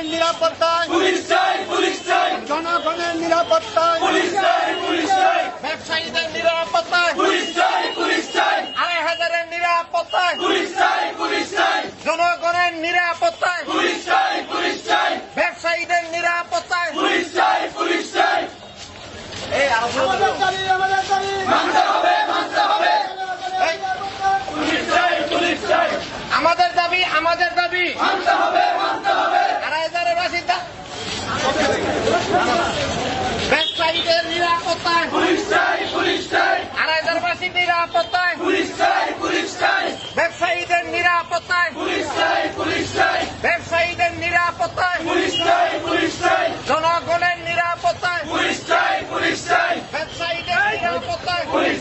জনগণের নিরাপত্তায়। পুলিশ চাই পুলিশ চাই। জনগণের নিরাপত্তায়। পুলিশ চাই পুলিশ চাই। ব্যবসায়ীদের নিরাপত্তায়। পুলিশ চাই পুলিশ চাই। আড়াই হাজারের নিরাপত্তায়। পুলিশ চাই পুলিশ চাই। জনগণের নিরাপত্তায়। পুলিশ চাই পুলিশ চাই। ব্যবসায়ীদের নিরাপত্তায়। পুলিশ চাই পুলিশ চাই। এই আরও ব্যবসায়ীদের নিরাপত্তায়। পুলিশ চাই পুলিশ চাই। আড়াইজারবাসীর নিরাপত্তায়। পুলিশ চাই পুলিশ চাই। ব্যবসায়ীদের নিরাপত্তায়। পুলিশ চাই জনগণের নিরাপত্তায়। পুলিশ চাই পুলিশ চাই। ব্যবসায়ীদের নিরাপত্তায়। পুলিশ